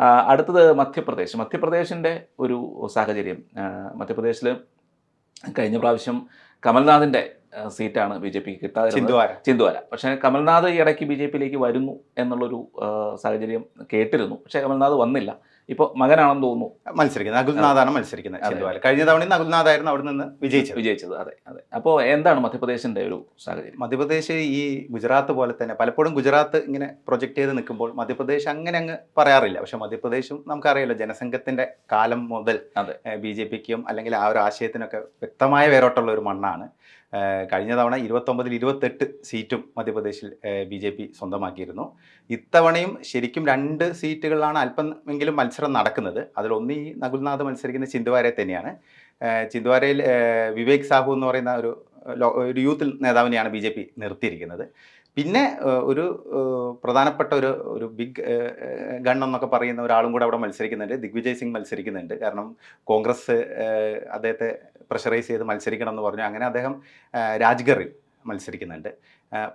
അടുത്തത് മധ്യപ്രദേശ്. മധ്യപ്രദേശിന്റെ ഒരു സാഹചര്യം മധ്യപ്രദേശിൽ കഴിഞ്ഞ പ്രാവശ്യം കമൽനാഥിന്റെ സീറ്റാണ് ബി ജെ പിക്ക് കിട്ടാതെ ചിന്തുവാര പക്ഷേ കമൽനാഥ് ഈ ഇടയ്ക്ക് ബി ജെ പിയിലേക്ക് വരുന്നു എന്നുള്ളൊരു സാഹചര്യം കേട്ടിരുന്നു. പക്ഷേ കമൽനാഥ് വന്നില്ല. ഇപ്പോൾ മകനാണെന്ന് തോന്നുന്നു. മത്സരിക്കുന്നത്. നകുൽനാഥാണ് മത്സരിക്കുന്നത് അതെ. ചിന്തുവാര കഴിഞ്ഞ തവണ നകുൽനാഥായിരുന്നു അവിടെ നിന്ന് വിജയിച്ചത്. വിജയിച്ചത്. അതെ അതെ. അപ്പോൾ എന്താണ് മധ്യപ്രദേശിന്റെ ഒരു സാഹചര്യം? മധ്യപ്രദേശ് ഈ ഗുജറാത്ത് പോലെ തന്നെ പലപ്പോഴും ഗുജറാത്ത് ഇങ്ങനെ പ്രൊജക്ട് ചെയ്ത് നിൽക്കുമ്പോൾ മധ്യപ്രദേശ് അങ്ങനെ അങ്ങ് പറയാറില്ല. പക്ഷെ മധ്യപ്രദേശും നമുക്കറിയാലോ ജനസംഘത്തിന്റെ കാലം മുതൽ അതെ. ബി ജെ പിക്കും അല്ലെങ്കിൽ ആ ഒരു ആശയത്തിനൊക്കെ വ്യക്തമായ വേരോട്ടുള്ള ഒരു മണ്ണാണ്. കഴിഞ്ഞ തവണ ഇരുപത്തൊമ്പതിൽ ഇരുപത്തെട്ട് സീറ്റും മധ്യപ്രദേശിൽ ബി ജെ പി സ്വന്തമാക്കിയിരുന്നു. ഇത്തവണയും ശരിക്കും രണ്ട് സീറ്റുകളിലാണ് അല്പമെങ്കിലും മത്സരം നടക്കുന്നത്. അതിലൊന്ന് ഈ നകുൽനാഥ് മത്സരിക്കുന്ന ചിന്തുവാരെ തന്നെയാണ്. ചിന്ദ്വാരയിൽ വിവേക് സാഹു എന്ന് പറയുന്ന ഒരു ഒരു യൂത്ത് നേതാവിനെയാണ് ബി ജെ പി നിർത്തിയിരിക്കുന്നത്. പിന്നെ ഒരു പ്രധാനപ്പെട്ട ഒരു ഒരു ബിഗ് ഗൺ എന്നൊക്കെ പറയുന്ന ഒരാളും കൂടെ അവിടെ മത്സരിക്കുന്നുണ്ട്. ദിഗ്വിജയ് സിംഗ് മത്സരിക്കുന്നുണ്ട്. കാരണം കോൺഗ്രസ് അദ്ദേഹത്തെ പ്രഷറൈസ് ചെയ്ത് മത്സരിക്കണം എന്ന് പറഞ്ഞു. അങ്ങനെ അദ്ദേഹം രാജ്ഗറിൽ മത്സരിക്കുന്നുണ്ട്.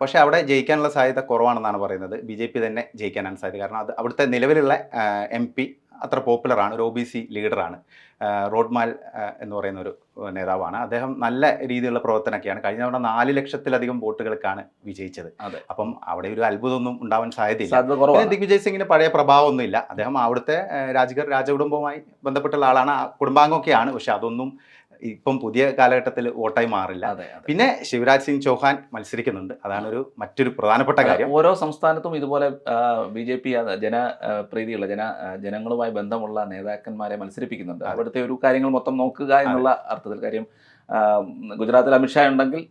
പക്ഷേ അവിടെ ജയിക്കാനുള്ള സാധ്യത കുറവാണെന്നാണ് പറയുന്നത്. ബി ജെ പി തന്നെ ജയിക്കാനാണ് സാധ്യത. കാരണം അത് അവിടുത്തെ നിലവിലുള്ള എം പി അത്ര പോപ്പുലറാണ് ഒരു ഒ ബി സി ലീഡറാണ്. റോഡ്മാൽ എന്ന് പറയുന്ന ഒരു നേതാവാണ്. അദ്ദേഹം നല്ല രീതിയിലുള്ള പ്രവർത്തനമൊക്കെയാണ്. കഴിഞ്ഞ തവണ നാല് ലക്ഷത്തിലധികം വോട്ടുകൾക്കാണ് വിജയിച്ചത്. അപ്പം അവിടെ ഒരു അത്ഭുതമൊന്നും ഉണ്ടാവാൻ സാധ്യതയില്ല. ദിഗ്വിജയ് സിംഗിന് പഴയ പ്രഭാവമൊന്നുമില്ല. അദ്ദേഹം അവിടുത്തെ രാജഗർ രാജകുടുംബവുമായി ബന്ധപ്പെട്ടുള്ള ആളാണ്. ആ കുടുംബാംഗമൊക്കെയാണ്. പക്ഷെ അതൊന്നും ഇപ്പം പുതിയ കാലഘട്ടത്തിൽ വോട്ടായി മാറില്ല. പിന്നെ ശിവരാജ് സിംഗ് ചൗഹാൻ മത്സരിക്കുന്നുണ്ട്. അതാണ് ഒരു മറ്റൊരു പ്രധാനപ്പെട്ട കാര്യം. ഓരോ സംസ്ഥാനത്തും ഇതുപോലെ ബി ജെ പി ജന പ്രീതിയുള്ള ജന ജനങ്ങളുമായി ബന്ധമുള്ള നേതാക്കന്മാരെ മത്സരിപ്പിക്കുന്നുണ്ട്. അവിടുത്തെ ഒരു കാര്യങ്ങൾ മൊത്തം നോക്കുക എന്നുള്ള അർത്ഥത്തിൽ കാര്യം ഗുജറാത്തിൽ അമിത്ഷാ ഉണ്ടെങ്കിൽ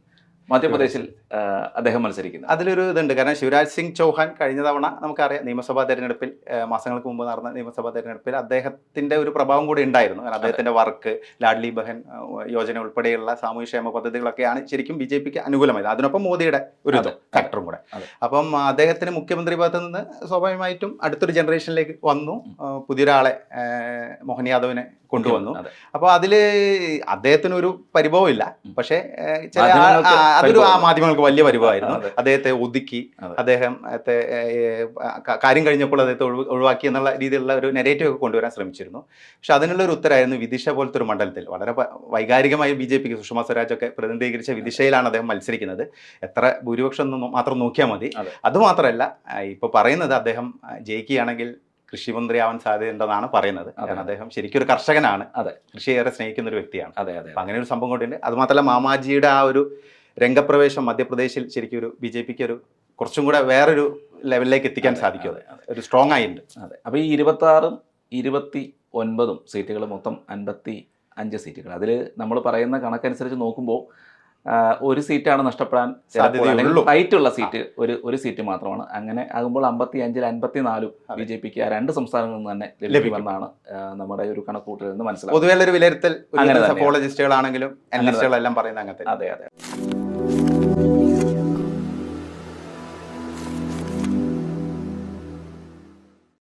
മധ്യപ്രദേശിൽ അദ്ദേഹം മത്സരിക്കുന്നു. അതിലൊരു ഇതുണ്ട്. കാരണം ശിവരാജ് സിംഗ് ചൗഹാൻ കഴിഞ്ഞ തവണ നമുക്കറിയാം നിയമസഭാ തെരഞ്ഞെടുപ്പിൽ മാസങ്ങൾക്ക് മുമ്പ് നടന്ന നിയമസഭാ തെരഞ്ഞെടുപ്പിൽ അദ്ദേഹത്തിന്റെ ഒരു പ്രഭാവം കൂടി ഉണ്ടായിരുന്നു. കാരണം അദ്ദേഹത്തിന്റെ വർക്ക് ലാഡ്ലി ബഹൻ യോജന ഉൾപ്പെടെയുള്ള സാമൂഹ്യക്ഷേമ പദ്ധതികളൊക്കെയാണ് ശരിക്കും ബി ജെ പിക്ക് അനുകൂലമായത്. അതിനൊപ്പം മോദിയുടെ ഒരു ഫാക്ടറും കൂടെ. അപ്പം അദ്ദേഹത്തിന് മുഖ്യമന്ത്രി പദത്തിൽ നിന്ന് സ്വാഭാവികമായിട്ടും അടുത്തൊരു ജനറേഷനിലേക്ക് വന്നു. പുതിയൊരാളെ മോഹൻ യാദവിനെ കൊണ്ടുവന്നു. അപ്പൊ അപ്പോൾ അതിൽ അദ്ദേഹത്തിന് ഒരു പരിഭവം ഇല്ല പക്ഷേ ചില അതൊരു ആ മാധ്യമങ്ങൾക്ക് വലിയ പരിഭവമായിരുന്നു. അദ്ദേഹത്തെ ഒതുക്കി അദ്ദേഹം അദ്ദേഹത്തെ, കാര്യം കഴിഞ്ഞപ്പോൾ അദ്ദേഹത്തെ ഒഴിവാക്കി എന്നുള്ള രീതിയിലുള്ള ഒരു നെഗറ്റീവ് ഒക്കെ കൊണ്ടുവരാൻ ശ്രമിച്ചിരുന്നു. പക്ഷെ അതിനുള്ള ഒരു ഉത്തരമായിരുന്നു വിദിഷ പോലത്തെ ഒരു മണ്ഡലത്തിൽ. വളരെ വൈകാരികമായി ബി ജെ പിക്ക് സുഷമ സ്വരാജ് ഒക്കെ പ്രതിനിധീകരിച്ച വിദിശയിലാണ് അദ്ദേഹം മത്സരിക്കുന്നത്. എത്ര ഭൂരിപക്ഷം മാത്രം നോക്കിയാൽ മതി. അതെ. അതുമാത്രമല്ല ഇപ്പൊ പറയുന്നത് അദ്ദേഹം ആ, ജയിക്കുകയാണെങ്കിൽ കൃഷിമന്ത്രിയാവാൻ സാധ്യതയുണ്ടെന്നാണ് പറയുന്നത്. അതെ. കാരണം അദ്ദേഹം ശരിക്കും ഒരു കർഷകനാണ്. അതെ. കൃഷി ഏറെ സ്നേഹിക്കുന്ന ഒരു വ്യക്തിയാണ്. അതെ അതെ അങ്ങനെ ഒരു സംഭവം കൊണ്ടുണ്ട്. അതുമാത്രമല്ല മാമാജിയുടെ ആ ഒരു രംഗപ്രവേശം മധ്യപ്രദേശിൽ ശരിക്കും ഒരു ബി ജെ പിക്ക് ഒരു കുറച്ചും കൂടെ വേറൊരു ലെവലിലേക്ക് എത്തിക്കാൻ അതെ, സാധിക്കും. അതെ, അതെ. ഒരു സ്ട്രോങ് ആയിട്ടുണ്ട്. അതെ. അപ്പോൾ ഈ ഇരുപത്തി ആറും ഇരുപത്തി ഒൻപതും സീറ്റുകൾ മൊത്തം അൻപത്തി അഞ്ച് സീറ്റുകൾ. അതിൽ നമ്മൾ പറയുന്ന കണക്കനുസരിച്ച് നോക്കുമ്പോൾ ഒരു സീറ്റാണ് നഷ്ടപ്പെടാൻ. റൈറ്റുള്ള സീറ്റ് ഒരു ഒരു സീറ്റ് മാത്രമാണ്. അങ്ങനെ ആകുമ്പോൾ അമ്പത്തി അഞ്ചിൽ അൻപത്തി നാലും. ബി ജെ പിക്ക് ആ രണ്ട് സംസ്ഥാനങ്ങളിൽ നിന്ന് തന്നെ ലഭിക്കും. ലഭിക്കുമെന്നാണ് നമ്മുടെ ഒരു കണക്കൂട്ടലിൽ നിന്ന് മനസ്സിലാക്കുന്നത്. പൊതുവെ ഒരു വിലയിരുത്തൽ അങ്ങനെ അങ്ങനത്തെ അതെ അതെ.